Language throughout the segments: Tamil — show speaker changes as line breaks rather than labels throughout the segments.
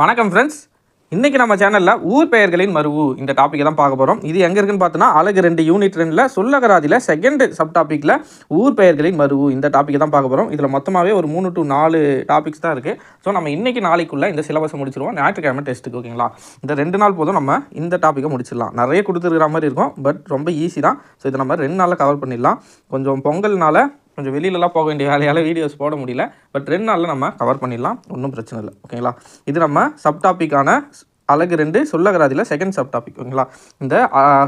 வணக்கம் ஃப்ரெண்ட்ஸ் இன்றைக்கி நம்ம சேனலில் ஊர் பெயர்களின் மருவு இந்த டாப்பிக்கை தான் பார்க்க போகிறோம் இது எங்கே இருக்குன்னு பார்த்தோன்னா அழகு ரெண்டு யூனிட் ரெண்டில் சொல்லகராதியில் செகண்ட் சப் டாப்பிக்கில் ஊர் பெயர்களின் மருவு இந்த டாப்பிக்கை தான் பார்க்க போகிறோம் இதில் மொத்தமாகவே ஒரு மூணு டு நாலு டாபிக்ஸ் தான் இருக்குது ஸோ நம்ம இன்றைக்கி நாளைக்குள்ளே இந்த சிலபஸை முடிச்சிருவோம். ஞாயிற்றுக்கிழமை டெஸ்ட்டுக்கு ஓகேங்களா இந்த ரெண்டு நாள் போதும் நம்ம இந்த டாப்பிக்கை முடிச்சிடலாம். நிறைய கொடுத்துருக்கிற மாதிரி இருக்கும் பட் ரொம்ப ஈஸி தான். ஸோ இதை நம்ம ரெண்டு நாளில் கவர் பண்ணிடலாம். கொஞ்சம் பொங்கல்னால கொஞ்சம் வெளியிலலாம் போக வேண்டிய வேலையால் வீடியோஸ் போட முடியல. பட் ரெண்டு நாளில் நம்ம கவர் பண்ணிடலாம். ஒன்றும் பிரச்சனை இல்லை. ஓகேங்களா இது நம்ம சப் டாப்பிக்கான அழகு ரெண்டு சொல்லகராதியில் செகண்ட் சப் டாபிக் ஓகேங்களா இந்த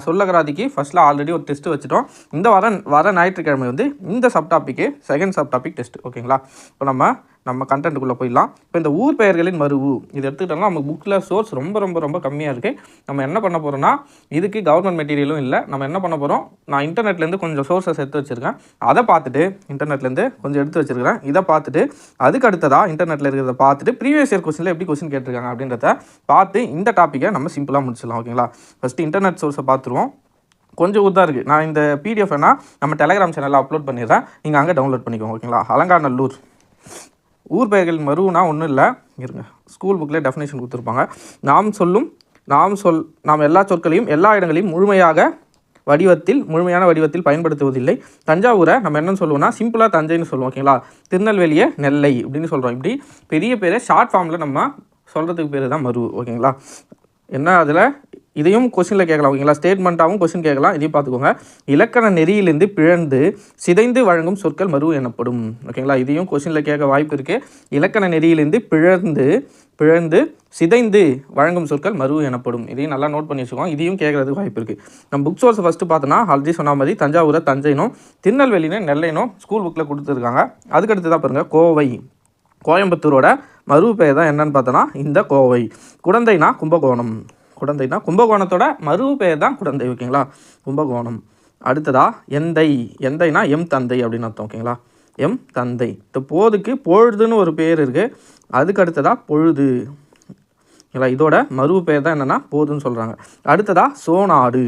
சொல்லகராதிக்கு ஃபஸ்ட்டில் ஆல்ரெடி ஒரு டெஸ்ட் வச்சுட்டோம். இந்த வர வர ஞாயிற்றுக்கிழமை வந்து இந்த sub topic second sub topic test ஓகேங்களா இப்போ நம்ம நம்ம கண்டென்ட்டுக்குள்ளே போயிடலாம். இப்போ இந்த ஊர் பெயர்களின் மருவு இது எடுத்துக்கிட்டோம்னா நம்ம புக்கில் சோர்ஸ் ரொம்ப ரொம்ப ரொம்ப கம்மியாக இருக்குது நம்ம என்ன பண்ண போகிறோம்னா இதுக்கு கவர்மெண்ட் மெட்டீரியலும் இல்லை. நம்ம என்ன பண்ண போகிறோம் நான் இன்டர்நெட்லேருந்து கொஞ்சம் சோர்ஸஸ் எடுத்து வச்சுருக்கேன். அதை பார்த்துட்டு இன்டர்நெட்லேருந்து கொஞ்சம் எடுத்து வச்சுருக்கிறேன். இதை பார்த்துட்டு அதுக்கு அடுத்ததாக இன்டர்நெட்டில் இருக்கிறத பார்த்துட்டு ப்ரீவியஸ் இயர் கொஸ்டினில் எப்படி கொஸ்டின் கேட்டிருக்காங்க அப்படின்றத பார்த்து இந்த டாப்பிக்கை நம்ம சிம்பிளாக முடிச்சிடலாம் ஓகேங்களா ஃபஸ்ட்டு இன்டர்நெட் சோர்ஸை பார்த்துருவோம். கொஞ்சம் ஊர் தான் இருக்குது நான் இந்த பிடிஎஃப் வேணால் நம்ம டெலகிராம் சேனலில் அப்லோட் பண்ணிடுறேன். நீங்கள் அங்கே டவுன்லோட் பண்ணிக்கோங்க ஓகேங்களா அலங்காநல்லூர். ஊர் பெயர்கள் மருவுனா ஒன்றும் இல்லை. இருங்க. ஸ்கூல் புக்கில் டெஃபினேஷன் கொடுத்துருப்பாங்க. நாம் சொல்லும் நாம் சொல் நாம் எல்லா சொற்களையும் எல்லா இடங்களையும் முழுமையாக வடிவத்தில் முழுமையான வடிவத்தில் பயன்படுத்துவதில்லை. தஞ்சாவூரை நம்ம என்னன்னு சொல்லுவோம்னா சிம்பிளாக தஞ்சைன்னு சொல்லுவோம் ஓகேங்களா திருநெல்வேலியை நெல்லை அப்படின்னு சொல்கிறோம் இப்படி பெரிய பேரை ஷார்ட் ஃபார்மில் நம்ம சொல்கிறதுக்கு பேர் தான் மருவு ஓகேங்களா என்ன அதில்? இதையும் கொஸ்டினில் கேட்கலாம். ஓகேங்களா? ஸ்டேட்மெண்ட்டாகவும் கொஸ்டின் கேட்கலாம். இதையும் பார்த்துக்கோங்க. இலக்கண நெறியிலிருந்து பிழந்து சிதைந்து வழங்கும் சொற்கள் மறு எனப்படும். ஓகேங்களா? இதையும் கொஸ்டினில் கேட்க வாய்ப்பு இருக்குது இலக்கண நெறியிலிருந்து பிழந்து பிழந்து சிதைந்து வழங்கும் சொற்கள் மறு எனப்படும். இதையும் நல்லா நோட் பண்ணி வச்சுக்கோங்க. இதையும் கேட்கறதுக்கு வாய்ப்பு இருக்குது நம்ம புக் சோர்ஸ் ஃபஸ்ட்டு பார்த்தோன்னா ஆல்ரெடி சொன்ன மாதிரி தஞ்சாவூரை தஞ்சைனும் திருநெல்வேலினு நெல்லைனும் ஸ்கூல் புக்கில் கொடுத்துருக்காங்க. அதுக்கடுத்து தான் பாருங்கள் கோவை. கோயம்புத்தூரோட மறு பெயர் தான் என்னன்னு பார்த்தோன்னா இந்த கோவை. குழந்தைனா கும்பகோணம். குடந்தைனா கும்பகோணத்தோட மறு பெயர் தான் குடந்தை ஓகேங்களா? கும்பகோணம். அடுத்ததா எந்தை. எந்தைனா எம் தந்தை அப்படின்னு அர்த்தம் ஓகேங்களா? எம் தந்தை. இந்த போதுக்கு பொழுதுன்னு ஒரு பேர் இருக்குது அதுக்கு அடுத்ததா பொழுது. இல்லை இதோட மறு பேர் தான் என்னென்னா போதுன்னு சொல்கிறாங்க அடுத்ததா சோநாடு.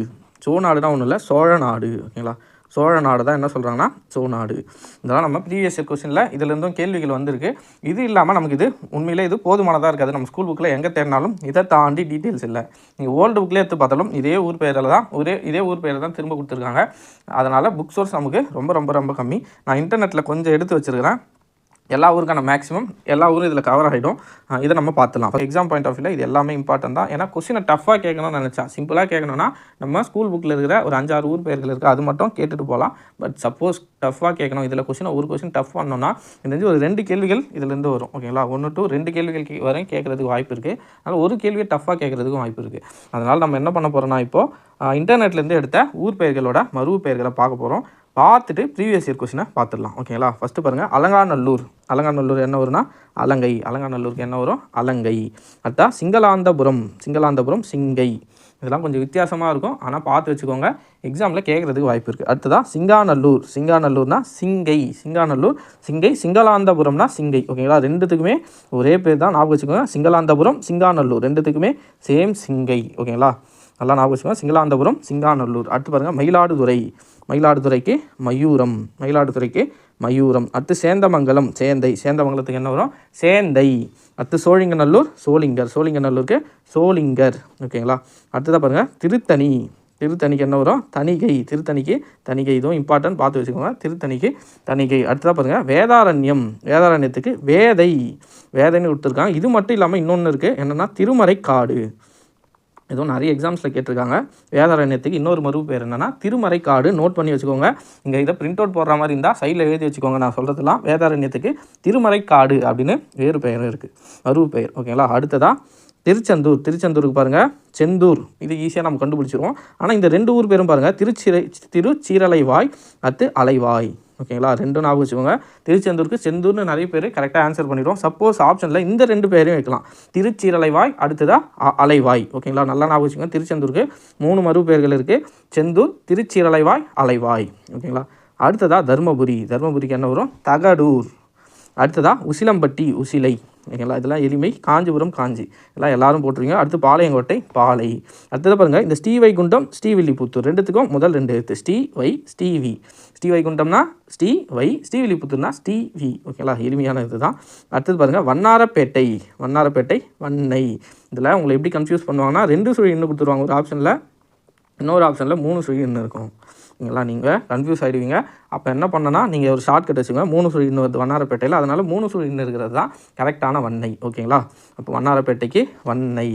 சோநாடுனா ஒன்றும் இல்லை சோழ நாடு ஓகேங்களா? சோழ நாடு தான் என்ன சொல்கிறாங்கன்னா சோ நாடு இதெல்லாம் நம்ம ப்ரீவியஸ் கொஸ்டினில் இதுலேருந்தும் கேள்விகள் வந்திருக்கு. இது இல்லாமல் நமக்கு இது உண்மையிலே இது போதுமானதாக இருக்காது. நம்ம ஸ்கூல் புக்கில் எங்கே தேடினாலும் இதை தாண்டி டீட்டெயில்ஸ் இல்லை. நீங்கள் ஓல்டு புக்கில் எடுத்து பார்த்தாலும் இதே ஊர் பெயரில் தான் ஒரே இதே ஊர் பேரில் தான் திரும்ப கொடுத்துருக்காங்க. அதனால் புக் சோர்ஸ் நமக்கு ரொம்ப ரொம்ப ரொம்ப கம்மி. நான் இன்டர்நெட்டில் கொஞ்சம் எடுத்து வச்சுருக்கிறேன். எல்லா ஊருக்கான மேக்ஸிமம் எல்லா ஊரும் இதில் கவர் ஆகிடும் இதை நம்ம பார்த்துலாம். எக்ஸாம் பாயிண்ட் ஆஃப் வியூவில் இது எல்லாமே இம்பார்ட்டன்ட் தான். ஏன்னா கொஸ்டினை டஃப்பாக கேட்கணும்னு நினச்சா சிம்பிளாக கேட்கணும்னா நம்ம ஸ்கூல் புக்கில் இருக்கிற ஒரு அஞ்சாறு ஊர் பெயர்கள் இருக்குது அது மட்டும் கேட்டுட்டு போகலாம் பட் சப்போஸ் டஃப்பாக கேட்கணும். இதில் கொஸ்டினை ஒரு கொஸ்டின் டஃப் பண்ணோம்னா இந்த ஒரு ரெண்டு கேள்விகள் இதுலேருந்து வரும். ஓகேங்களா ஒன்று டு ரெண்டு கேள்விகள் வரையும் கேட்குறதுக்கு வாய்ப்பு இருக்குது அதனால் ஒரு கேள்வியை டஃப்பாக கேட்குறதுக்கும் வாய்ப்பு இருக்குது அதனால் நம்ம என்ன பண்ண போகிறோம்னா இப்போது இன்டர்நெட்லேருந்து எடுத்த ஊர் பெயர்களோட மறு பெயர்களை பார்க்க போகிறோம் பார்த்துட்டு ப்ரீவியஸ் இயர் கொஸ்டினை பார்த்துடலாம். ஓகேங்களா ஃபஸ்ட்டு பாருங்கள் அலங்காநல்லூர். அலங்காநல்லூர் என்ன வரும்னா அலங்கை. அலங்காநல்லூருக்கு என்ன வரும் அலங்கை. அடுத்தா சிங்களாந்தபுரம். சிங்களாந்தபுரம் சிங்கை. இதெல்லாம் கொஞ்சம் வித்தியாசமாக இருக்கும். ஆனால் பார்த்து வச்சுக்கோங்க. எக்ஸாமில் கேட்குறதுக்கு வாய்ப்பு இருக்குது அடுத்ததா சிங்காநல்லூர். சிங்காநல்லூர்னா சிங்கை. சிங்காநல்லூர் சிங்கை. சிங்களாந்தபுரம்னா சிங்கை. ஓகேங்களா ரெண்டுத்துக்குமே ஒரே பேர் தான். ஞாபகம் வச்சுக்கோங்க. சிங்களாந்தபுரம் சிங்காநல்லூர். ரெண்டுத்துக்குமே சேம் சிங்கை. ஓகேங்களா நல்லா ஞாபகம் வச்சுக்கோங்க. சிங்களாந்தபுரம் சிங்காநல்லூர். அடுத்து பாருங்கள் மயிலாடுதுறை. மயிலாடுதுறைக்கு மயூரம். மயிலாடுதுறைக்கு மயூரம். அடுத்து சேந்தமங்கலம் சேந்தை. சேந்தமங்கலத்துக்கு என்ன வரும்? சேந்தை. அடுத்து சோழிங்கநல்லூர் சோளிங்கர் சோழிங்கநல்லூருக்கு சோளிங்கர் ஓகேங்களா? அடுத்ததாக பாருங்கள் திருத்தணி. திருத்தணிக்கு என்ன வரும்? தணிகை. திருத்தணிக்கு தணிகை. இதுவும் இம்பார்ட்டன்ட் பார்த்து வச்சுக்கோங்க. திருத்தணிக்கு தணிகை. அடுத்ததாக பாருங்கள் வேதாரண்யம். வேதாரண்யத்துக்கு வேதை. வேதைன்னு கொடுத்துருக்காங்க. இது மட்டும் இல்லாமல் இன்னொன்று இருக்குது என்னென்னா திருமறைக்காடு. ஏதோ நிறைய எக்ஸாம்ஸில் கேட்டிருக்காங்க. வேதாரண்யத்துக்கு இன்னொரு மறு பேர் என்னென்னா திருமறைக்காடு. நோட் பண்ணி வச்சுக்கோங்க. இங்கே இதை பிரிண்ட் அவுட் போடுற மாதிரி இருந்தால் சைடில் எழுதி வச்சுக்கோங்க. நான் சொல்கிறதுலாம் வேதாரண்யத்துக்கு திருமறைக்காடு அப்படின்னு வேறு பெயர் இருக்குது மறு பெயர். ஓகேங்களா அடுத்ததாக திருச்செந்தூர். திருச்செந்தூருக்கு பாருங்கள் செந்தூர். இது ஈஸியாக நம்ம கண்டுபிடிச்சிருவோம். ஆனால் இந்த ரெண்டு ஊர் பேரும் பாருங்கள் திருச்சிரை திருச்சீரலைவாய் அத்து அலைவாய். ஓகேங்களா? ரெண்டும் ஞாபகம் வச்சுக்கோங்க. திருச்செந்தூருக்கு செந்தூர்னு நிறைய பேர் கரெக்டாக ஆன்சர் பண்ணிடுவோம் சப்போஸ் ஆப்ஷனில் இந்த ரெண்டு பேரையும் வைக்கலாம். திருச்சீரலைவாய் அடுத்ததாக அலைவாய். ஓகேங்களா? நல்லா ஞாபகம் வச்சுக்கோங்க. திருச்செந்தூருக்கு மூணு மறு பேர்கள் இருக்குது செந்தூர் திருச்சீரலைவாய் அலைவாய். ஓகேங்களா? அடுத்ததாக தருமபுரி. தருமபுரிக்கு என்ன வரும்? தகடூர். அடுத்ததாக உசிலம்பட்டி உசிலை. ஓகேங்களா? இதெல்லாம் எளிமை. காஞ்சிபுரம் காஞ்சி. இதெல்லாம் எல்லாரும் போட்டிருக்கீங்க. அடுத்து பாளையங்கோட்டை பாலை அடுத்தது பாருங்கள் இந்த ஸ்ரீவைகுண்டம் ஸ்ரீவில்லிபுத்தூர் ரெண்டுத்துக்கும் முதல் ரெண்டு எழுத்து. ஸ்ரீ வை ஸ்ரீவி வைகுண்டம்னா ஸ்ரீ வை ஸ்ரீவில்லிபுத்தூர்னா ஸ்ரீ வி. ஓகேங்களா? எளிமையான இது தான் அடுத்தது பாருங்கள் வண்ணாரப்பேட்டை. வண்ணாரப்பேட்டை வண்ணை. இதில் உங்களை எப்படி கன்ஃபியூஸ் பண்ணுவாங்கன்னா ரெண்டு சுழி இன்னும் கொடுத்துருவாங்க. ஒரு ஆப்ஷனில் இன்னொரு ஆப்ஷனில் மூணு சுழி இன்னும் இருக்கும். ஓகேங்களா? நீங்கள் கன்ஃபியூஸ் ஆகிடுவீங்க அப்போ என்ன பண்ணனா நீங்கள் ஒரு ஷார்ட் கட் வச்சுங்க மூணு சுழி இன்னும் வண்ணாரப்பேட்டையில். அதனால் மூணு சுழி இன்னும் இருக்கிறது தான் கரெக்டான வண்ணை ஓகேங்களா? அப்போ வண்ணாரப்பேட்டைக்கு வண்ணை.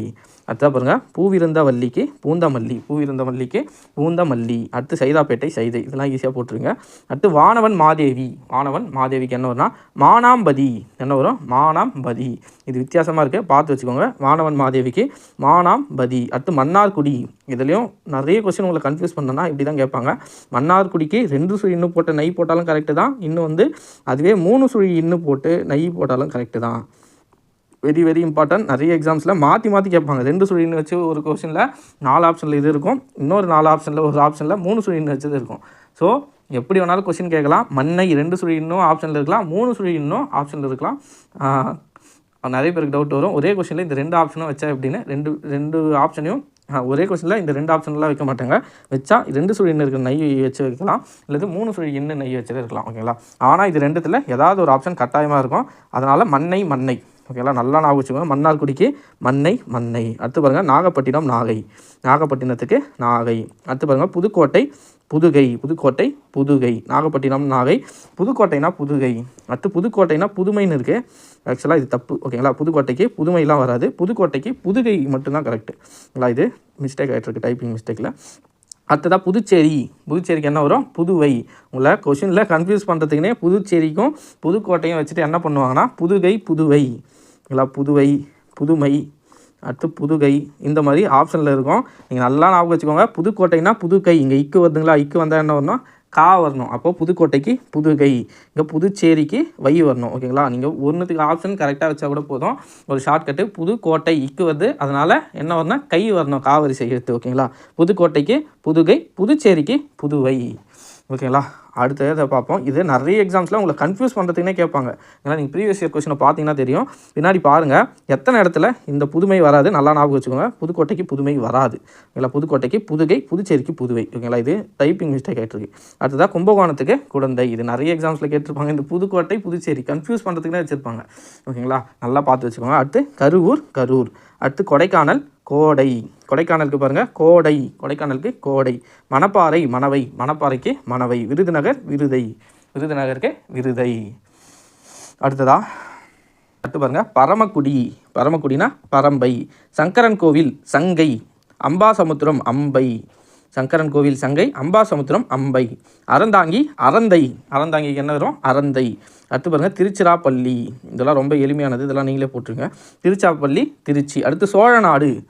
அடுத்ததாக பாருங்கள் பூவிருந்த வள்ளிக்கு பூந்தமல்லி பூவிருந்த மல்லிக்கு பூந்தமல்லி. அடுத்து சைதாப்பேட்டை சைதை. இதெல்லாம் ஈஸியாக போட்டுருங்க. அடுத்து வானவன் மாதேவி. வானவன் மாதேவிக்கு என்ன வரும்னா மானாம்பதி. என்ன வரும்? மானாம்பதி. இது வித்தியாசமாக இருக்குது பார்த்து வச்சுக்கோங்க. வானவன் மாதேவிக்கு மானாம்பதி. அடுத்து மன்னார்குடி. இதுலேயும் நிறைய கொஸ்டின் உங்களை கன்ஃபியூஸ் பண்ணனா இப்படி தான் கேட்பாங்க. மன்னார்குடிக்கு ரெண்டு சுழி இன்னும் போட்டு நெய் போட்டாலும் கரெக்டு தான். இன்னும் வந்து அதுவே மூணு சுழி இன்னும் போட்டு நெய் போட்டாலும் கரெக்டு தான். வெரி வெரி இம்பார்ட்டன்ட் நிறைய எக்ஸாம்ஸில் மாற்றி மாற்றி கேட்பாங்க. ரெண்டு சுழின்னு வச்சு ஒரு கொஷனில் நாலு ஆப்ஷனில் இது இருக்கும். இன்னொரு நாலு ஆப்ஷனில் ஒரு ஆப்ஷனில் மூணு சுழின்னு வச்சது இருக்கும். ஸோ எப்படி வேணாலும் கொஷின் கேட்கலாம். மண்ணை ரெண்டு சுழி இன்னும் ஆப்ஷனில் இருக்கலாம். மூணு சுழி இன்னும் ஆப்ஷனில் இருக்கலாம். நிறைய பேருக்கு டவுட் வரும். ஒரே கொஸ்டினில் இந்த ரெண்டு ஆப்ஷனும் வச்சா எப்படின்னு? ரெண்டு ரெண்டு ஆப்ஷனையும் ஒரே கொஷனில் இந்த ரெண்டு ஆப்ஷன்லாம் வைக்க மாட்டாங்க. வச்சா ரெண்டு சுழி எண்ணெய் இருக்கிற நெய் வச்சு வைக்கலாம். அல்லது மூணு சுழி எண்ணெய் நெய் வச்சது இருக்கலாம். ஓகேங்களா? ஆனால் இது ரெண்டுத்தில் ஏதாவது ஒரு ஆப்ஷன் கட்டாயமாக இருக்கும். அதனால் மண்ணை மண்ணை. ஓகேங்களா நல்லா ஞாபகம் வச்சுக்கோங்க. மன்னார்குடிக்கு மண்ணை மண்ணை. அடுத்து பாருங்கள் நாகப்பட்டினம் நாகை. நாகப்பட்டினத்துக்கு நாகை. அடுத்து பாருங்கள் புதுக்கோட்டை புதுகை. புதுக்கோட்டை புதுகை. நாகப்பட்டினம் நாகை. புதுக்கோட்டைனா புதுகை. அடுத்து புதுக்கோட்டைனா புதுமைன்னு இருக்குது ஆக்சுவலாக இது தப்பு. ஓகேங்களா புதுக்கோட்டைக்கு புதுமைலாம் வராது. புதுக்கோட்டைக்கு புதுகை மட்டும்தான் கரெக்ட் ஓகேங்களா இது மிஸ்டேக் ஆகிட்டுருக்கு டைப்பிங் மிஸ்டேக்கில் அடுத்ததாக புதுச்சேரி. புதுச்சேரிக்கு என்ன வரும்? புதுவை. உங்களை கொஷினில் கன்ஃபியூஸ் பண்ணுறதுக்குனே புதுச்சேரிக்கும் புதுக்கோட்டையும் வச்சுட்டு என்ன பண்ணுவாங்கன்னா புதுகை புதுவை. ஓகேங்களா புதுவை புதுமை அடுத்து புதுகை இந்த மாதிரி ஆப்ஷனில் இருக்கும். நீங்கள் நல்லா ஞாபகம் வச்சுக்கோங்க. புதுக்கோட்டைனா புதுக்கை. இங்கே இக்கு வருதுங்களா? இக்கு வந்தால் என்ன வரணும்? கா வரணும். அப்போது புதுக்கோட்டைக்கு புதுகை. இங்கே புதுச்சேரிக்கு வை வரணும். ஓகேங்களா? நீங்கள் ஒன்றுத்துக்கு ஆப்ஷன் கரெக்டாக வச்சா கூட போதும். ஒரு ஷார்ட்கட்டு புதுக்கோட்டை இக்கு வருது. அதனால் என்ன வரணும்? கை வரணும். காவரிசை எடுத்து ஓகேங்களா? புதுக்கோட்டைக்கு புதுகை புதுச்சேரிக்கு புதுவை. ஓகேங்களா? அடுத்த இதை பார்ப்போம். இது நிறைய எக்ஸாம்ஸில் உங்களை கன்ஃபியூஸ் பண்ணுறதுக்குனே கேட்பாங்க. ஏன்னா நீங்கள் ப்ரீவியஸ் இயர் கொஸ்டினை பார்த்தீங்கன்னா தெரியும். பின்னாடி பாருங்கள் எத்தனை இடத்துல இந்த புதுமை வராது? நல்லா ஞாபகம் வச்சுக்கோங்க. புதுக்கோட்டைக்கு புதுமை வராது. ஓகேங்களா? புதுக்கோட்டைக்கு புதுகை புதுச்சேரிக்கு புதுவை. ஓகேங்களா? இது டைப்பிங் மிஸ்டேக் ஆகிட்டுருக்கு அடுத்ததாக கும்பகோணத்துக்கு குழந்தை. இது நிறைய எக்ஸாம்ஸில் கேட்டிருப்பாங்க. இந்த புதுக்கோட்டை புதுச்சேரி. கன்ஃபியூஸ் பண்ணுறதுக்குனே வச்சுருப்பாங்க. ஓகேங்களா? நல்லா பார்த்து வச்சுக்கோங்க. அடுத்து கரூர் கரூர். அடுத்து கொடைக்கானல் கோடை. கொடைக்கானலுக்கு பாருங்கள் கோடை. கொடைக்கானலுக்கு கோடை. மணப்பாறை மணவை. மணப்பாறைக்கு மணவை. விருதுநகர் விருதை. விருதுநகருக்கு விருதை. அடுத்ததா? அடுத்து பாருங்கள் பரமக்குடி. பரமக்குடினா பரம்பை. சங்கரன் கோவில் சங்கை. அம்பாசமுத்திரம் அம்பை. சங்கரன் கோவில் சங்கை அம்பாசமுத்திரம் அம்பை. அறந்தாங்கி அறந்தை. அறந்தாங்கிக்கு என்ன வரும்? அறந்தை. அடுத்து பாருங்க திருச்சிராப்பள்ளி. இதெல்லாம் ரொம்ப எளிமையானது. இதெல்லாம் நீங்களே போட்டுருங்க. திருச்சிராப்பள்ளி திருச்சி. அடுத்து சோழநாடு.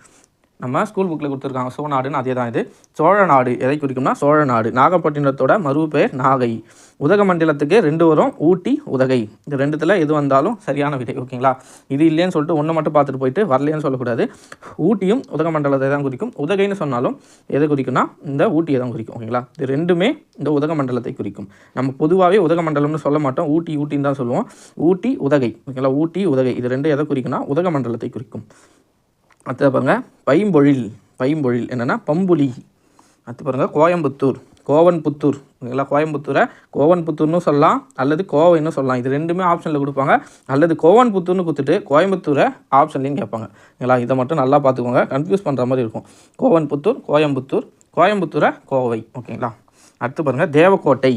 நம்ம ஸ்கூல் புக்கில் கொடுத்துருக்காங்க. சோநாடுன்னு அதே தான் இது. சோழ நாடு எதை குறிக்கும்னா சோழ நாடு. நாகப்பட்டினத்தோட மறு பெயர் நாகை உதகமண்டலத்துக்கு ரெண்டு வரும் ஊட்டி உதகை. இது ரெண்டுத்தில் எது வந்தாலும் சரியான விடை ஓகேங்களா? இது இல்லைன்னு சொல்லிட்டு ஒன்று மட்டும் பார்த்துட்டு போயிட்டு வரலைன்னு சொல்லக்கூடாது. ஊட்டியும் உதகமண்டலத்தை தான் குறிக்கும்? உதகைன்னு சொன்னாலும் எதை குறிக்கும்னா இந்த ஊட்டியை தான் குறிக்கும் ஓகேங்களா? இது ரெண்டுமே இந்த உதகமண்டலத்தை குறிக்கும். நம்ம பொதுவாகவே உதகமண்டலம்னு சொல்ல மாட்டோம். ஊட்டி ஊட்டின்னு தான் சொல்லுவோம். ஊட்டி உதகை ஓகேங்களா? ஊட்டி உதகை. இது ரெண்டு எதை குறிக்கும்னா உதகமண்டலத்தை குறிக்கும். அடுத்தது பாருங்க பைம்பொழில். பைம்பொழில் என்னென்னா பம்புலி. அடுத்து பாருங்க கோயம்புத்தூர். கோவன்புத்தூர். ஓகேங்களா கோயம்புத்தூரை கோவன்புத்தூர்னு சொல்லலாம் அல்லது கோவைன்னு சொல்லலாம். இது ரெண்டுமே ஆப்ஷனில் கொடுப்பாங்க. அல்லது கோவன்புத்தூர்னு கொடுத்துட்டு கோயம்புத்தூரை ஆப்ஷன்லையும் கேட்பாங்க. ஓகேங்களா இதை மட்டும் நல்லா பார்த்துக்கோங்க. கன்ஃபியூஸ் பண்ணுற மாதிரி இருக்கும். கோவன்புத்தூர் கோயம்புத்தூர் கோயம்புத்தூரை கோவை. ஓகேங்களா? அடுத்து பாருங்கள் தேவக்கோட்டை.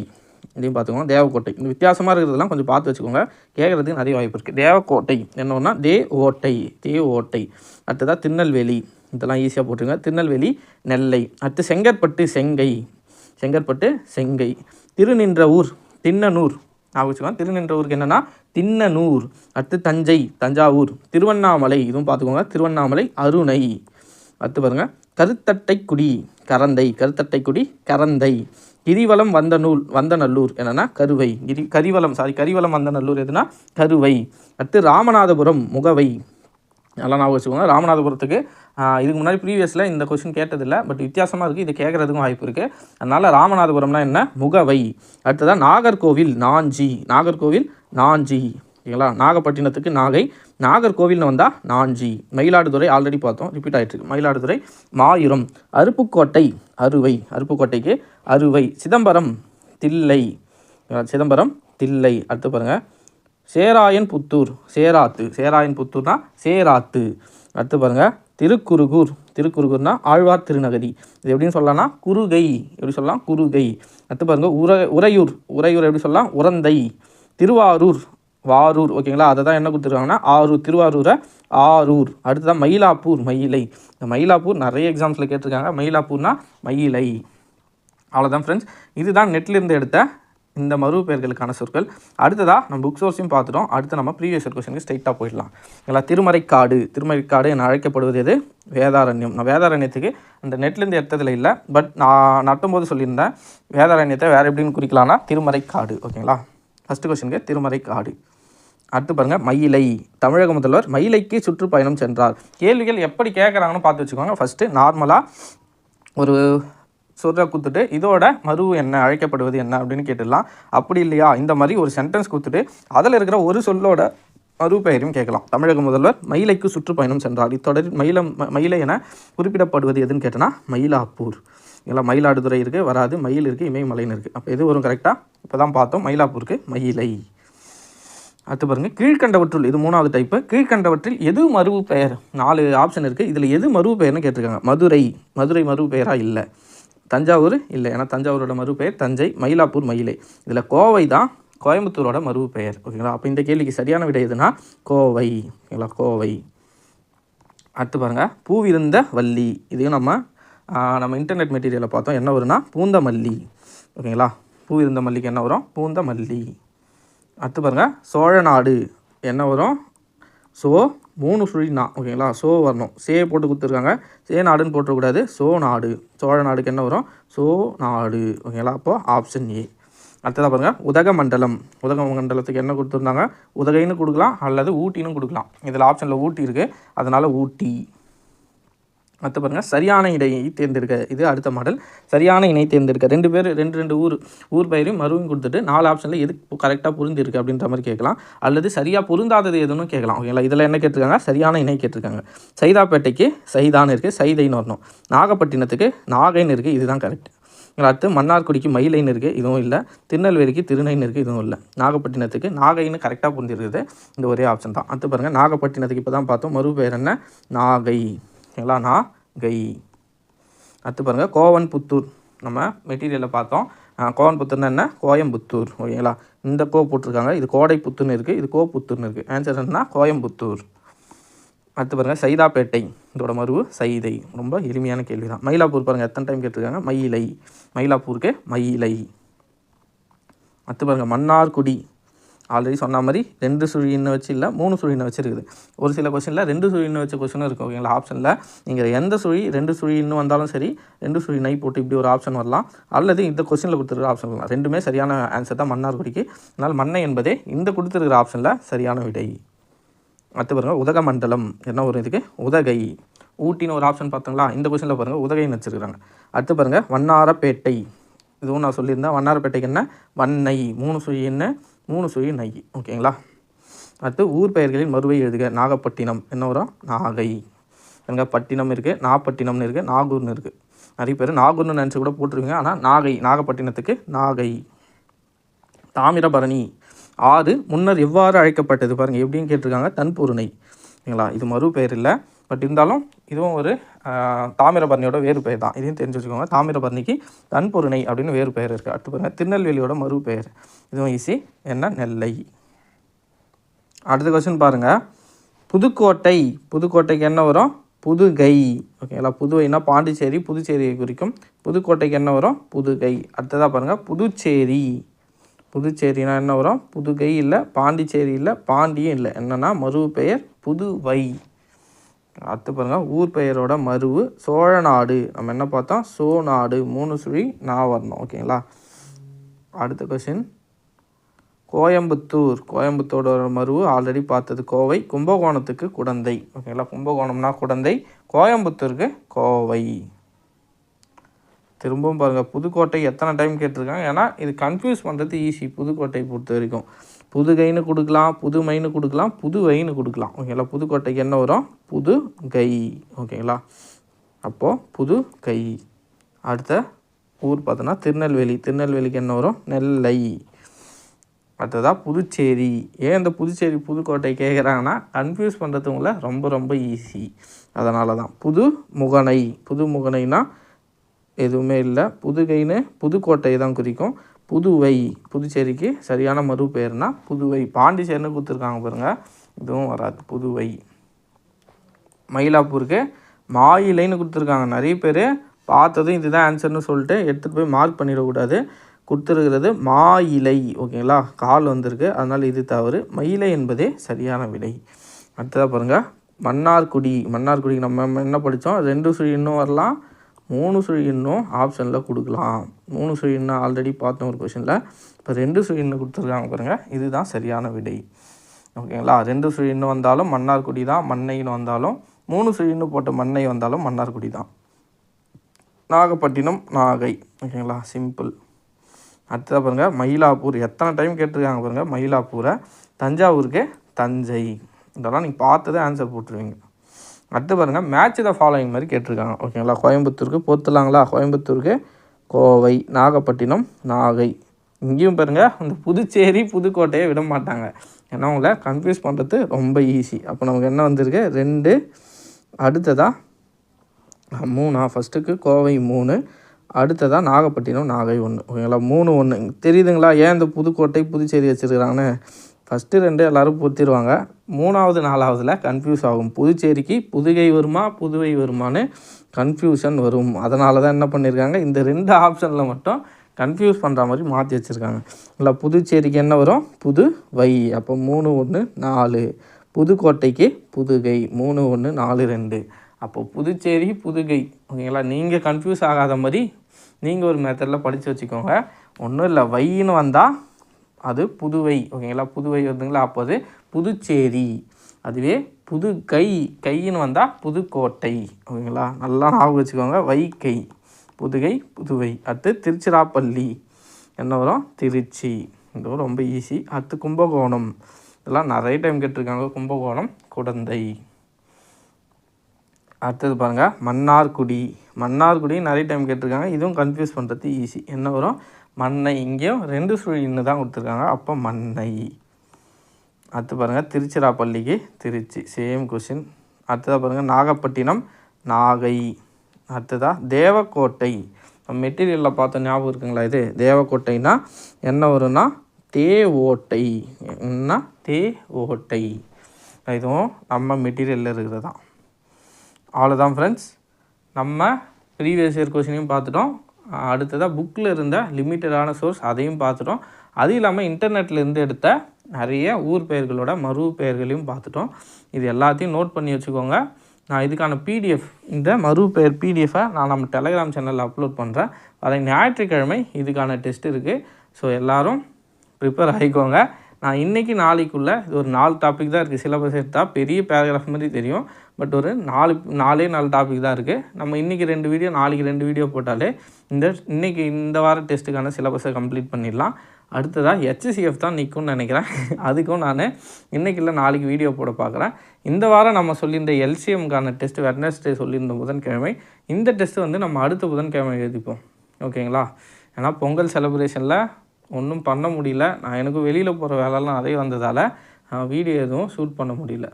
இதையும் பார்த்துக்கோங்க. தேவக்கோட்டை. இந்த வித்தியாசமாக இருக்கிறதெல்லாம் கொஞ்சம் பார்த்து வச்சுக்கோங்க. கேட்குறதுக்கு நிறைய வாய்ப்பு இருக்குது தேவக்கோட்டை. என்னன்னா தே ஓட்டை. தே ஓட்டை. அடுத்ததாக திருநெல்வேலி. இதெல்லாம் ஈஸியாக போட்டுருங்க. திருநெல்வேலி நெல்லை. அடுத்து செங்கற்பட்டு செங்கை. செங்கற்பட்டு செங்கை. திருநின்ற ஊர் திண்ணனூர் நான் வச்சுக்கோங்க. திருநின்ற ஊருக்கு என்னென்னா? திண்ணனூர் அடுத்து தஞ்சை தஞ்சாவூர். திருவண்ணாமலை. இதுவும் பார்த்துக்கோங்க. திருவண்ணாமலை அருணை. அடுத்து பாருங்க. கருத்தட்டைக்குடி கரந்தை. கருத்தட்டைக்குடி கரந்தை. கிரிவலம் வந்த நூல் வந்த நல்லூர் என்னன்னா கருவை. கிரி கரிவலம் சாரி கரிவலம் வந்த நல்லூர் எதுனா கருவை. அடுத்து ராமநாதபுரம் முகவை. நல்லா ஞாபகம் வச்சுக்கோங்க. ராமநாதபுரத்துக்கு இதுக்கு முன்னாடி ப்ரீவியஸில் இந்த கொஸ்டின் கேட்டதில்லை பட் வித்தியாசமாக இருக்குது இது கேட்குறதுக்கும் வாய்ப்பு இருக்குது அதனால் ராமநாதபுரம்னா என்ன? முகவை. அடுத்ததாக நாகர்கோவில் நாஞ்சி. நாகர்கோவில் நாஞ்சி. ஓகேங்களா? நாகப்பட்டினத்துக்கு நாகை நாகர்கோவில்னு வந்தால் நாஞ்சி. மயிலாடுதுறை ஆல்ரெடி பார்த்தோம் ரிப்பீட் ஆகிட்டு இருக்கு. மயிலாடுதுறை மாயுரம். அருப்புக்கோட்டை அறுவை. அருப்புக்கோட்டைக்கு அறுவை. சிதம்பரம் தில்லை. சிதம்பரம் தில்லை. அடுத்து பாருங்கள் சேராயன் புத்தூர் சேராத்து. சேராயன் புத்தூர்னா சேராத்து. அடுத்து பாருங்கள் திருக்குறுகூர் திருக்குறுகூர்னா ஆழ்வார் திருநகரி. இது எப்படின்னு சொல்லலாம்னா குறுகை. எப்படி சொல்லலாம்? குறுகை. அடுத்து பாருங்கள் உர உறையூர். உறையூர் எப்படி சொல்லலாம்? உரந்தை. திருவாரூர். வாரூர் ஓகேங்களா? அதை தான் என்ன கொடுத்துருக்காங்கன்னா ஆரூர் திருவாரூரை ஆரூர். அடுத்ததான் மயிலாப்பூர் மயிலை. இந்த மயிலாப்பூர் நிறைய எக்ஸாம்ஸில் கேட்டிருக்காங்க. மயிலாப்பூர்னா மயிலை. அவ்வளோதான் ஃப்ரெண்ட்ஸ் இதுதான் நெட்லேருந்து எடுத்த இந்த மறுபெயர்களுக்கான சொற்கள். அடுத்ததாக நம்ம புக் சோர்ஸையும் பார்த்துட்டோம். அடுத்து நம்ம ப்ரீவியஸ் கொஸ்டினுக்கு ஸ்ட்ரைட்டாக போயிடலாம். இல்லை திருமறைக்காடு. திருமறைக்காடு என அழைக்கப்படுவது எது? வேதாரண்யம். நான் வேதாரண்யத்துக்கு அந்த நெட்லேருந்து எடுத்ததில் இல்லை. பட் நான் நட்டும்போது சொல்லியிருந்தேன். வேதாரண்யத்தை வேறு எப்படின்னு குறிக்கலாம்னா திருமறைக்காடு. ஓகேங்களா? ஃபஸ்ட்டு கொஸ்டினுக்கு திருமறைக்காடு. அடுத்து பாருங்க மயிலை. தமிழக முதல்வர் மயிலைக்கு சுற்றுப்பயணம் சென்றார். கேள்விகள் எப்படி கேட்குறாங்கன்னு பார்த்து வச்சுக்கோங்க. ஃபஸ்ட்டு நார்மலாக ஒரு சொல்ற கொடுத்துட்டு இதோட மறு என்ன அழைக்கப்படுவது என்ன அப்படின்னு கேட்டுடலாம். அப்படி இல்லையா? இந்த மாதிரி ஒரு சென்டென்ஸ் கொடுத்துட்டு அதில் இருக்கிற ஒரு சொல்லோட மறு பெயரையும் கேட்கலாம். தமிழக முதல்வர் மயிலைக்கு சுற்றுப்பயணம் சென்றார். இத்தொடரில் மயிலம் மயிலை என குறிப்பிடப்படுவது எதுன்னு கேட்டனா மயிலாப்பூர். இல்லை மயிலாடுதுறை இருக்குது வராது. மயில் இருக்குது இமயமலைன்னு இருக்குது அப்போ எது வரும் கரெக்டாக இப்போ தான் பார்த்தோம் மயிலாப்பூருக்கு மயிலை. அடுத்து பாருங்கள் கீழ்கண்டவற்றுள் இது மூணாவது டைப்பு கீழ்கண்டவற்றில் எது மறுவு பெயர்? நாலு ஆப்ஷன் இருக்குது இதில் எது மறுவு பெயர்னு கேட்டிருக்காங்க. மதுரை. மதுரை மறுவு பெயராக இல்லை. தஞ்சாவூர்? இல்லை. ஏன்னா தஞ்சாவூரோட மறுவு பெயர் தஞ்சை மயிலாப்பூர் மயிலை. இதில் கோவை தான் கோயம்புத்தூரோட மறுவு பெயர். ஓகேங்களா? அப்போ இந்த கேள்விக்கு சரியான விடை எதுனா கோவை. ஓகேங்களா? கோவை. அடுத்து பாருங்கள் பூவிருந்த வள்ளி. இதையும் நம்ம நம்ம இன்டர்நெட் மெட்டீரியலை பார்த்தோம். என்ன வரும்னா பூந்தமல்லி. ஓகேங்களா? பூவிருந்த மல்லிக்கு என்ன வரும்? பூந்தமல்லி. அடுத்து பாருங்கள் சோழ நாடு. என்ன வரும்? சோ மூணு சுழினா ஓகேங்களா? சோ வரணும். சே போட்டு கொடுத்துருக்காங்க. சே நாடுன்னு போட்டுறக்கூடாது. சோ நாடு. சோழ நாடுக்கு என்ன வரும்? சோ நாடு. ஓகேங்களா? அப்போ ஆப்ஷன் ஏ அடுத்ததாக பாருங்கள் உதகமண்டலம். உதகமண்டலத்துக்கு என்ன கொடுத்துருந்தாங்க? உதகைன்னு கொடுக்கலாம் அல்லது ஊட்டின்னு கொடுக்கலாம். இதில் ஆப்ஷனில் ஊட்டி இருக்குது அதனால் ஊட்டி. அடுத்து பாருங்கள் சரியான இடையை தேர்ந்தெடுக்க இது அடுத்த மாடல். சரியான இணை தேர்ந்தெடுக்க. ரெண்டு பேர் ரெண்டு ரெண்டு ஊர் ஊர் பெயரையும் மறுவும் கொடுத்துட்டு நாலு ஆப்ஷனில் எது கரெக்டாக புரிஞ்சிருக்கு அப்படின்ற மாதிரி கேட்கலாம். அல்லது சரியாக பொருந்தாதது எதுன்னு கேட்கலாம். ஓகேங்களா இதில் என்ன கேட்டிருக்காங்க? சரியான இணை கேட்டிருக்காங்க. சைதாப்பேட்டைக்கு சைதான்னு இருக்குது சைதைன்னு வரணும். நாகப்பட்டினத்துக்கு நாகைன்னு இருக்குது இதுதான் கரெக்ட் அடுத்து மன்னார்குடிக்கு மயிலைன்னு இருக்குது இதுவும் இல்லை. திருநெல்வேலிக்கு திருநைன்னு இருக்குது இதுவும் இல்லை. நாகப்பட்டினத்துக்கு நாகைன்னு கரெக்டாக புரிஞ்சிருக்குது இந்த ஒரே ஆப்ஷன் தான். அடுத்து பாருங்கள் நாகப்பட்டினத்துக்கு இப்போ தான் பார்த்தோம் மறுபெயர் என்ன? நாகை. ஓகேங்களா நாகை அடுத்து பாருங்கள் கோவன் புத்தூர் நம்ம மெட்டீரியலில் பார்த்தோம். கோவன் புத்தூர்னா என்ன? கோயம்புத்தூர் ஓகேங்களா? இந்த கோ போட்டிருக்காங்க. இது கோடை புத்தூர்னு இருக்குது இது கோ புத்தூர்னு இருக்குது ஆன்சர் என்ன கோயம்புத்தூர். அடுத்து பாருங்கள் சைதாப்பேட்டை. இதோட மருவு சைதை. ரொம்ப எளிமையான கேள்வி தான் மயிலாப்பூர் பாருங்கள் எத்தனை டைம் கேட்டிருக்காங்க? மயிலை. மயிலாப்பூருக்கு மயிலை. அடுத்து பாருங்கள் மன்னார்குடி. ஆல்ரெடி சொன்ன மாதிரி ரெண்டு சுழின்னு வச்சு இல்லை மூணு சுழின்னு வச்சுருக்குது. ஒரு சில கொஷனில் ரெண்டு சுழின்னு வச்ச கொஷனும் இருக்குது ஓகேங்களா ஆப்ஷனில் நீங்கள் எந்த சுழி ரெண்டு சுழின்னு வந்தாலும் சரி ரெண்டு சுழி நை போட்டு இப்படி ஒரு ஆப்ஷன் வரலாம். அல்லது இந்த கொஷனில் கொடுத்துருக்கிற ஆப்ஷன் வரலாம். ரெண்டுமே சரியான ஆன்சர் தான் மன்னார்குடிக்கு அதனால் மண்ணை என்பதே இந்த கொடுத்துருக்கிற ஆப்ஷனில் சரியான விடை. அடுத்து பாருங்கள் உதகமண்டலம். என்ன ஒரு இதுக்கு? உதகை. ஊட்டின்னு ஒரு ஆப்ஷன் பார்த்தீங்களா இந்த கொஷனில் பாருங்கள் உதகைன்னு வச்சுருக்காங்க அடுத்து பாருங்கள் வண்ணாரப்பேட்டை. இதுவும் நான் சொல்லியிருந்தேன் வண்ணாரப்பேட்டைக்கு என்ன? வண்ணை மூணு சுழி என்ன மூணு சுழி நை. ஓகேங்களா? அடுத்து ஊர் பெயர்களின் மறுவை எழுதுக. நாகப்பட்டினம். என்ன வரும்? நாகை. எங்கே பட்டினம் இருக்குது நாகப்பட்டினம்னு இருக்குது நாகூர்னு இருக்குது நிறைய பேர் நாகூர்னு நினச்சி கூட போட்டிருக்கீங்க. ஆனால் நாகை நாகப்பட்டினத்துக்கு நாகை. தாமிரபரணி. ஆறு முன்னர் எவ்வாறு அழைக்கப்பட்டது? பாருங்கள் எப்படின்னு கேட்டிருக்காங்க. தன்பூர்ணை சரிங்களா இது மறு பெயர் இல்லை. பட் இருந்தாலும் இதுவும் ஒரு தாமிரபரணியோட வேறு பெயர் தான். இதையும் தெரிஞ்சு வச்சுக்கோங்க. தாமிரபரணிக்கு தன்பொருணை அப்படின்னு வேறு பெயர் இருக்குது அடுத்து பாருங்கள் திருநெல்வேலியோட மறு பெயர். இதுவும் ஈஸி என்ன? நெல்லை. அடுத்த கொஸ்டின் பாருங்கள் புதுக்கோட்டை. புதுக்கோட்டைக்கு என்ன வரும்? புதுகை. ஓகேங்களா? புதுவைனா பாண்டிச்சேரி புதுச்சேரியை குறிக்கும். புதுக்கோட்டைக்கு என்ன வரும்? புதுகை. அடுத்ததாக பாருங்கள் புதுச்சேரி. புதுச்சேரினா என்ன வரும்? புதுகை இல்லை பாண்டிச்சேரி இல்லை பாண்டியும் இல்லை. என்னன்னா மறு பெயர் புதுவை. அடுத்து பாருங்கள் ஊர் பெயரோட மருவு சோழ நாடு நம்ம என்ன பார்த்தோம்? சோ நாடு மூணு சுழி நான் வரணும். ஓகேங்களா அடுத்த கொஷின் கோயம்புத்தூர். கோயம்புத்தூரோட மருவு ஆல்ரெடி பார்த்தது கோவை. கும்பகோணத்துக்கு குடந்தை. ஓகேங்களா கும்பகோணம்னா குடந்தை. கோயம்புத்தூருக்கு கோவை. திரும்பவும் பாருங்கள் புதுக்கோட்டை எத்தனை டைம் கேட்டிருக்காங்க? ஏன்னா இது கன்ஃபியூஸ் பண்ணுறது ஈஸி புதுக்கோட்டை பொறுத்த வரைக்கும் புதுகைன்னு கொடுக்கலாம் புதுமைன்னு கொடுக்கலாம் புதுவைன்னு கொடுக்கலாம். ஓகேங்களா புதுக்கோட்டைக்கு என்ன வரும்? புது கை. ஓகேங்களா அப்போது புது கை. அடுத்த ஊர் பார்த்தோன்னா திருநெல்வேலி. திருநெல்வேலிக்கு என்ன வரும்? நெல்லை. அடுத்ததாக புதுச்சேரி. ஏன் இந்த புதுச்சேரி புதுக்கோட்டை கேட்குறாங்கன்னா கன்ஃபியூஸ் பண்ணுறதுங்கள ரொம்ப ரொம்ப ஈஸி அதனால தான் புது முகனை புது முகனைனா எதுவுமே இல்லை. புதுகைன்னு புதுக்கோட்டையை தான் குறிக்கும். புதுவை புதுச்சேரிக்கு சரியான மறு பேர்னா புதுவை. பாண்டிச்சேரின்னு கொடுத்துருக்காங்க பாருங்கள் இதுவும் வராது. புதுவை. மயிலாப்பூருக்கு மாயிலைன்னு கொடுத்துருக்காங்க. நிறைய பேர் பார்த்ததும் இதுதான் ஆன்சர்னு சொல்லிட்டு எடுத்துகிட்டு போய் மார்க் பண்ணிடக்கூடாது. கொடுத்துருக்கிறது மா இலை ஓகேங்களா? கால் வந்திருக்கு. அதனால் இது தவறு. மயிலை என்பதே சரியான விலை அடுத்ததாக பாருங்கள் மன்னார்குடி. மன்னார்குடிக்கு நம்ம என்ன படித்தோம்? ரெண்டு சுழி இன்னும் வரலாம். மூணு சுழி இன்னும் ஆப்ஷனில் கொடுக்கலாம். மூணு சுழின்னு ஆல்ரெடி பார்த்தோம் ஒரு கொஷனில் இப்போ ரெண்டு சுழின்னு கொடுத்துருக்காங்க பாருங்கள் இதுதான் சரியான விடை. ஓகேங்களா ரெண்டு சுழின்னு வந்தாலும் மன்னார்குடி தான் மண்ணைன்னு வந்தாலும் மூணு சுழின்னு போட்ட மண்ணை வந்தாலும் மன்னார்குடி தான். நாகப்பட்டினம் நாகை. ஓகேங்களா சிம்பிள் அடுத்ததாக பாருங்கள் மயிலாப்பூர். எத்தனை டைம் கேட்டிருக்காங்க பாருங்கள் மயிலாப்பூரை. தஞ்சாவூருக்கு தஞ்சை. இதெல்லாம் நீங்கள் பார்த்ததே ஆன்சர் போட்டுருவீங்க. அடுத்து பாருங்கள் மேட்ச் த ஃபாலோயிங் மாதிரி கேட்டிருக்காங்க. ஓகேங்களா கோயம்புத்தூருக்கு பொறுத்துலாங்களா கோயம்புத்தூருக்கு கோவை நாகப்பட்டினம் நாகை. இங்கேயும் பாருங்கள் அந்த புதுச்சேரி புதுக்கோட்டையை விட மாட்டாங்க. ஏன்னா உங்களை கன்ஃபியூஸ் பண்ணுறது ரொம்ப ஈஸி அப்போ நமக்கு என்ன வந்திருக்கு? ரெண்டு அடுத்ததாக மூணா? ஃபஸ்ட்டுக்கு கோவை மூணு அடுத்ததாக நாகப்பட்டினம் நாகை ஒன்று ஓகேங்களா மூணு ஒன்று தெரியுதுங்களா? ஏன் இந்த புதுக்கோட்டை புதுச்சேரி வச்சுருக்கிறாங்கன்னு? ஃபஸ்ட்டு ரெண்டு எல்லோரும் பொத்திடுவாங்க மூணாவது நாலாவதில் கன்ஃபியூஸ் ஆகும். புதுச்சேரிக்கு புதுகை வருமா புதுவை வருமானு கன்ஃபியூஷன் வரும். அதனால தான் என்ன பண்ணியிருக்காங்க இந்த ரெண்டு ஆப்ஷனில் மட்டும் கன்ஃபியூஸ் பண்ணுற மாதிரி மாற்றி வச்சுருக்காங்க. இல்லை புதுச்சேரிக்கு என்ன வரும்? புது வை அப்போ மூணு ஒன்று நாலு. புதுக்கோட்டைக்கு புதுகை. மூணு ஒன்று நாலு ரெண்டு. அப்போ புதுச்சேரி புதுகை. ஓகேங்களா? நீங்கள் கன்ஃபியூஸ் ஆகாத மாதிரி நீங்கள் ஒரு மெத்தடில் படித்து வச்சுக்கோங்க. ஒன்றும் இல்லை வைன்னு வந்தால் அது புதுவை ஓகேங்களா? புதுவை வந்துங்களா? அப்போ அது புதுச்சேரி. அதுவே புது கை கைன்னு வந்தால் புதுக்கோட்டை ஓகேங்களா? நல்லா ஞாபகம் வச்சுக்கோங்க வைகை புதுகை புதுவை. அடுத்து திருச்சிராப்பள்ளி. என்ன வரும்? திருச்சி. இது ரொம்ப ஈஸி அடுத்து கும்பகோணம். இதெல்லாம் நிறைய டைம் கேட்டிருக்காங்க. கும்பகோணம் குடந்தை. அடுத்தது பாருங்கள் மன்னார்குடி. மன்னார்குடி நிறைய டைம் கேட்டிருக்காங்க. இதுவும் கன்ஃபியூஸ் பண்ணுறது ஈஸி என்ன வரும்? மண்ணை இங்கேயும் ரெண்டு சுழின்னு தான் கொடுத்துருக்காங்க. அப்போ மண்ணை. அடுத்து பாருங்கள் திருச்சிராப்பள்ளிக்கு திருச்சி. சேம் கொஷின் அடுத்ததாக பாருங்கள் நாகப்பட்டினம் நாகை. அடுத்ததாக தேவக்கோட்டை. மெட்டீரியலில் பார்த்த ஞாபகம் இருக்குங்களா இது? தேவக்கோட்டைனா என்ன வரும்னா தே ஓட்டை. என்ன? தே ஓட்டை. இதுவும் நம்ம மெட்டீரியலில் இருக்கிறது தான். அவ்வளோதான் ஃப்ரெண்ட்ஸ் நம்ம ப்ரீவியஸ் இயர் கொஷினையும் பார்த்துட்டோம். அடுத்ததாக புக்கில் இருந்த லிமிட்டடான சோர்ஸ் அதையும் பார்த்துட்டோம். அது இல்லாமல் இன்டர்நெட்லேருந்து எடுத்த நிறைய ஊர் பெயர்களோட மறு பெயர்களையும் பார்த்துட்டோம். இது எல்லாத்தையும் நோட் பண்ணி வச்சுக்கோங்க. நான் இதுக்கான பிடிஎஃப் இந்த மறு பெயர் பிடிஎஃபை நான் நம்ம டெலகிராம் சேனலில் அப்லோட் பண்ணுறேன் அதை ஞாயிற்றுக்கிழமை இதுக்கான டெஸ்ட் இருக்குது ஸோ எல்லோரும் ப்ரிப்பேர் ஆகிக்கோங்க. நான் இன்றைக்கி நாளைக்குள்ளே இது ஒரு நாலு டாபிக் தான் இருக்குது சிலபஸ் எடுத்தால் பெரிய பேராகிராஃப் மாதிரி தெரியும். பட் ஒரு நாலு நாலே நாலு டாபிக் தான் இருக்குது நம்ம இன்றைக்கி ரெண்டு வீடியோ நாளைக்கு ரெண்டு வீடியோ போட்டாலே இந்த இன்றைக்கி இந்த வார டெஸ்ட்டுக்கான சிலபஸை கம்ப்ளீட் பண்ணிடலாம். அடுத்ததாக ஹெச்சிசிஎஃப் தான் நிற்கும்னு நினைக்கிறேன். அதுக்கும் நான் இன்றைக்கி இல்லை நாளைக்கு வீடியோ போட பார்க்குறேன். இந்த வாரம் நம்ம சொல்லியிருந்த எல்சிஎம்கான டெஸ்ட் வெட்னஸ்டே சொல்லியிருந்த புதன்கிழமை. இந்த டெஸ்ட்டு வந்து நம்ம அடுத்த புதன்கிழமை எழுதிப்போம். ஓகேங்களா ஏன்னா பொங்கல் செலிப்ரேஷனில் ஒன்றும் பண்ண முடியல. நான் எனக்கும் வெளியில் போகிற வேலைலாம் நிறைய வந்ததால் வீடியோ எதுவும் ஷூட் பண்ண முடியல.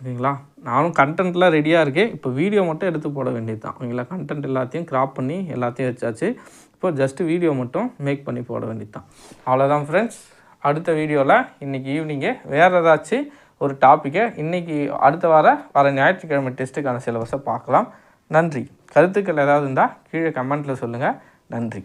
ஓகேங்களா நானும் கண்டென்ட்லாம் ரெடியாக இருக்கேன். இப்போ வீடியோ மட்டும் எடுத்து போட வேண்டியது தான் ஓகேங்களா? கண்டென்ட் எல்லாத்தையும் க்ராப் பண்ணி எல்லாத்தையும் வச்சாச்சு. இப்போ ஜஸ்ட்டு வீடியோ மட்டும் மேக் பண்ணி போட வேண்டியது தான் அவ்வளோதான் ஃப்ரெண்ட்ஸ் அடுத்த வீடியோவில் இன்றைக்கி ஈவினிங்கு வேறு ஏதாச்சும் ஒரு டாப்பிக்கை இன்றைக்கி அடுத்த வார வர ஞாயிற்றுக்கிழமை டெஸ்ட்டுக்கான சிலபஸை பார்க்கலாம். நன்றி. கருத்துக்கள் ஏதாவது இருந்தால் கீழே கமெண்ட்டில் சொல்லுங்கள் நன்றி.